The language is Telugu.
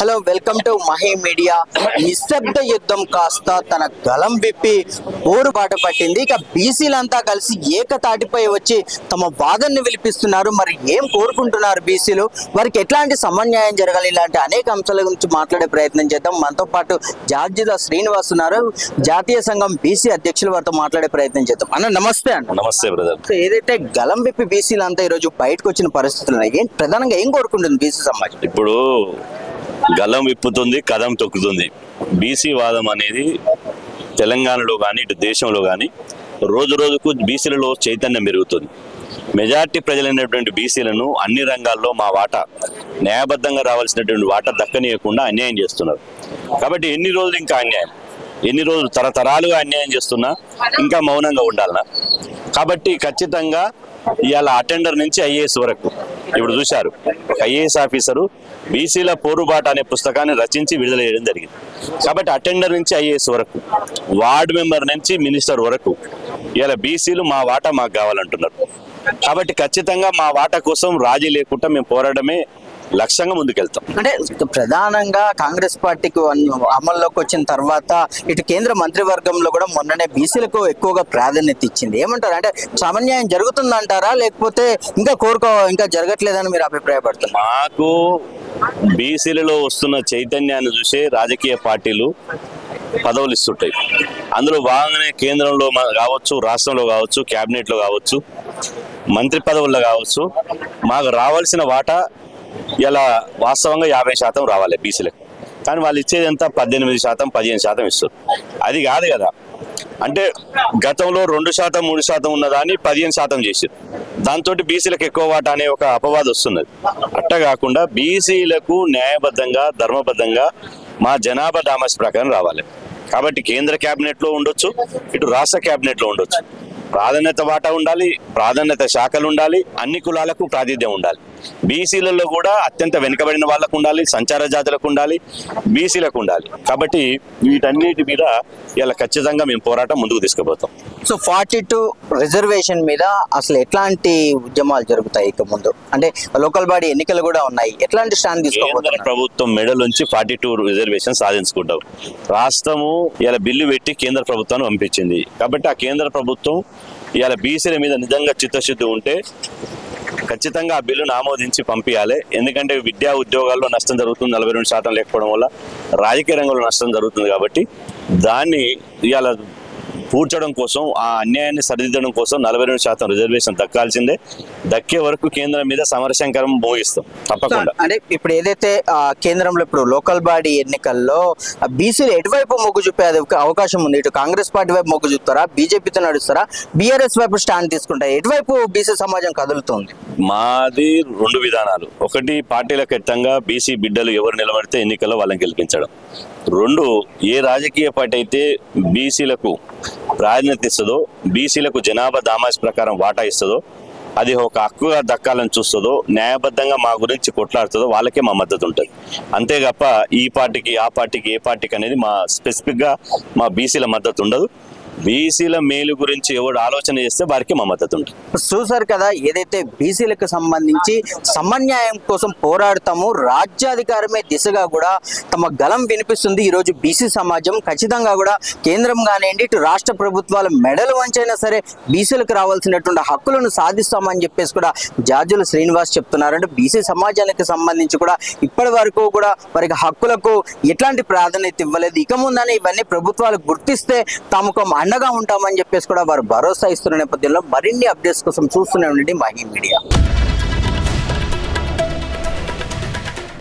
Hello welcome to Mahe media. నిశ్శబ్ద యుద్ధం కాస్త తన గలం విప్పి పోరు బాట పట్టింది. ఇక బీసీలంతా కలిసి ఏకతాటిపై వచ్చి తమ వాదనని విలిపిస్తున్నారు. మరి ఏం కోరుకుంటున్నారు బీసీలు? వారికి ఎట్లాంటి సమన్యాయం జరగాలి? ఇలాంటి అనేక అంశాల గురించి మాట్లాడే ప్రయత్నం చేద్దాం. మనతో పాటు జార్జిల శ్రీనివాస్ ఉన్నారు. జాతీయ సంఘం బీసీ అధ్యక్షులు వారితో మాట్లాడే ప్రయత్నం చేద్దాం. అన్న నమస్తే అన్న. నమస్తే బ్రదర్ ఏదైతే గలం విప్పి బీసీలు అంతా ఈరోజు బయటకు వచ్చిన పరిస్థితులు ఏం ప్రధానంగా ఏం కోరుకుంటుంది బీసీ సమాజం? ఇప్పుడు గల్లం విప్పుతుంది కదం తొక్కుతుంది. బీసీ వాదం అనేది తెలంగాణలో కానీ ఇటు దేశంలో కానీ రోజు రోజుకు బీసీలలో చైతన్యం పెరుగుతుంది. మెజార్టీ ప్రజలైనటువంటి బీసీలను అన్ని రంగాల్లో మా వాటా న్యాయబద్ధంగా రావాల్సినటువంటి వాటా దక్కనీయకుండా అన్యాయం చేస్తున్నారు. కాబట్టి ఎన్ని రోజులు ఇంకా అన్యాయం? ఎన్ని రోజులు తరతరాలుగా అన్యాయం చేస్తున్నా ఇంకా మౌనంగా ఉండాలన్నా కాబట్టి ఖచ్చితంగా ఇవాళ అటెండర్ నుంచి ఐఏఎస్ వరకు ఇప్పుడు చూశారు ఒక ఐఏఎస్ ఆఫీసరు బీసీల పోరుబాట అనే పుస్తకాన్ని రచించి విడుదల చేయడం జరిగింది. కాబట్టి అటెండర్ నుంచి ఐఏఎస్ వరకు వార్డు మెంబర్ నుంచి మినిస్టర్ వరకు ఇలా బీసీలు మా వాటా మాకు కావాలంటున్నారు. కాబట్టి ఖచ్చితంగా మా వాటా కోసం రాజీ లేకుండా మేము పోరాడమే లక్ష్యంగా ముందుకెళ్తాం. అంటే ప్రధానంగా కాంగ్రెస్ పార్టీకి అమల్లోకి వచ్చిన తర్వాత ఇటు కేంద్ర మంత్రివర్గంలో కూడా మొన్ననే బీసీలకు ఎక్కువగా ప్రాధాన్యత ఇచ్చింది. ఏమంటారు? అంటే సమన్యాయం జరుగుతుందంటారా? లేకపోతే ఇంకా కోరుకో ఇంకా జరగట్లేదని మీరు అభిప్రాయపడుతున్నారు? మాకు బీసీలలో వస్తున్న చైతన్యాన్ని చూసే రాజకీయ పార్టీలు పదవులు ఇస్తుంటాయి. అందులో భాగంగానే కేంద్రంలో కావచ్చు రాష్ట్రంలో కావచ్చు క్యాబినెట్లో కావచ్చు మంత్రి పదవుల్లో కావచ్చు మాకు రావాల్సిన వాటా ఇలా వాస్తవంగా యాభై శాతం రావాలి బీసీలకు. కానీ వాళ్ళు ఇచ్చేది ఎంత? పద్దెనిమిది శాతం పదిహేను శాతం ఇస్తారు. అది కాదు కదా. అంటే గతంలో రెండు శాతం మూడు శాతం ఉన్నదాన్ని పదిహేను శాతం చేసారు దాంతో బీసీలకు ఎక్కువ వాటా అనే ఒక అపవాదం వస్తున్నది. అట్ట కాకుండా బీసీలకు న్యాయబద్ధంగా ధర్మబద్ధంగా మా జనాభా డామస్ ప్రకారం రావాలి. కాబట్టి కేంద్ర క్యాబినెట్లో ఉండొచ్చు ఇటు రాష్ట్ర క్యాబినెట్లో ఉండొచ్చు. ప్రాధాన్యత వాటా ఉండాలి ప్రాధాన్యత శాఖలు ఉండాలి అన్ని కులాలకు ప్రాతినిధ్యం ఉండాలి. బీసీలలో కూడా అత్యంత వెనుకబడిన వాళ్ళకు ఉండాలి సంచార జాతులకు ఉండాలి బీసీలకు ఉండాలి. కాబట్టి వీటన్నిటి మీద ఇలా ఖచ్చితంగా మేము పోరాటం ముందుకు తీసుకుపోతాం. సో ఫార్టీ టూ రిజర్వేషన్ మీద అసలు ఎట్లాంటి ఉద్యమాలు జరుగుతాయి ఇక ముందు? అంటే లోకల్ బాడీ ఎన్నికలు కూడా ఉన్నాయి. ఎట్లాంటి స్టాండ్ తీసుకోబోతున్నారు? ప్రభుత్వం మెడల్ నుంచి ఫార్టీ టూ రిజర్వేషన్ సాధించుకుంటాం. రాష్ట్రము ఇలా బిల్లు పెట్టి కేంద్ర ప్రభుత్వాన్ని పంపించింది. కాబట్టి ఆ కేంద్ర ప్రభుత్వం ఇవాళ బీసీల మీద నిజంగా చిత్తశుద్ధి ఉంటే ఖచ్చితంగా ఆ బిల్లును ఆమోదించి పంపించాలి ఎందుకంటే విద్యా ఉద్యోగాల్లో నష్టం జరుగుతుంది నలభై రెండు శాతం లేకపోవడం వల్ల రాజకీయ రంగంలో నష్టం జరుగుతుంది కాబట్టి దాన్ని ఇవాళ పూడ్చడం కోసం ఆ అన్యాయాన్ని సరిదిద్దడం కోసం నలభై రెండు శాతం రిజర్వేషన్ దక్కాల్సిందే. దక్కే వరకు కేంద్రం మీద సమరశంకరం మోగిస్తాం తప్పకుండా. అంటే ఇప్పుడు ఏదైతే కేంద్రంలో ఇప్పుడు లోకల్ బాడీ ఎన్నికల్లో బీసీలు ఎటువైపు మొగ్గు చూపే అవకాశం ఉంది. ఇటు కాంగ్రెస్ పార్టీ వైపు మొగ్గు చూపుతారా? బీజేపీతో నడుస్తారా? బీఆర్ఎస్ వైపు స్టాండ్ తీసుకుంటారా? ఎటువైపు బీసీ సమాజం కదులుతుంది? మాది రెండు విధానాలు. ఒకటి పార్టీలకు ఎత్తంగా బీసీ బిడ్డలు ఎవరు నిలబడితే ఎన్నికల్లో వాళ్ళని గెలిపించడం. రెండు ఏ రాజకీయ పార్టీ అయితే బీసీలకు ప్రాధాన్యత ఇస్తుందో బీసీలకు జనాభా దామాస్ ప్రకారం వాటా ఇస్తుందో అది ఒక హక్కుగా దక్కాలని చూస్తుందో న్యాయబద్ధంగా మా గురించి కొట్లాడుతుందో వాళ్ళకే మా మద్దతు ఉంటుంది. అంతే తప్ప ఈ పార్టీకి ఆ పార్టీకి ఏ పార్టీకి అనేది మా స్పెసిఫిక్గా మా బీసీల మద్దతు ఉండదు. బీసీల మేలు గురించి ఎవడు ఆలోచన చేస్తే వారికి మా మద్దతు ఉంటుంది. చూసారు కదా ఏదైతే బీసీలకు సంబంధించి సమన్యాయం కోసం పోరాడతాము రాజ్యాధికారమే దిశగా కూడా తమ గలం వినిపిస్తుంది. ఈరోజు బీసీ సమాజం ఖచ్చితంగా కూడా కేంద్రం కానివ్వండి ఇటు రాష్ట్ర ప్రభుత్వాల మెడలు వంచైనా సరే బీసీలకు రావాల్సినటువంటి హక్కులను సాధిస్తామని చెప్పేసి కూడా జార్జుల శ్రీనివాస్ చెప్తున్నారు. అంటే బీసీ సమాజానికి సంబంధించి కూడా ఇప్పటి వరకు కూడా వారికి హక్కులకు ఎట్లాంటి ప్రాధాన్యత ఇవ్వలేదు. ఇక ముందని ఇవన్నీ ప్రభుత్వాలు గుర్తిస్తే తమకు అండగా ఉంటామని చెప్పేసి కూడా వారు భరోసా ఇస్తున్న నేపథ్యంలో మరిన్ని అప్డేట్స్ కోసం చూస్తూనే ఉండండి మహీ మీడియా.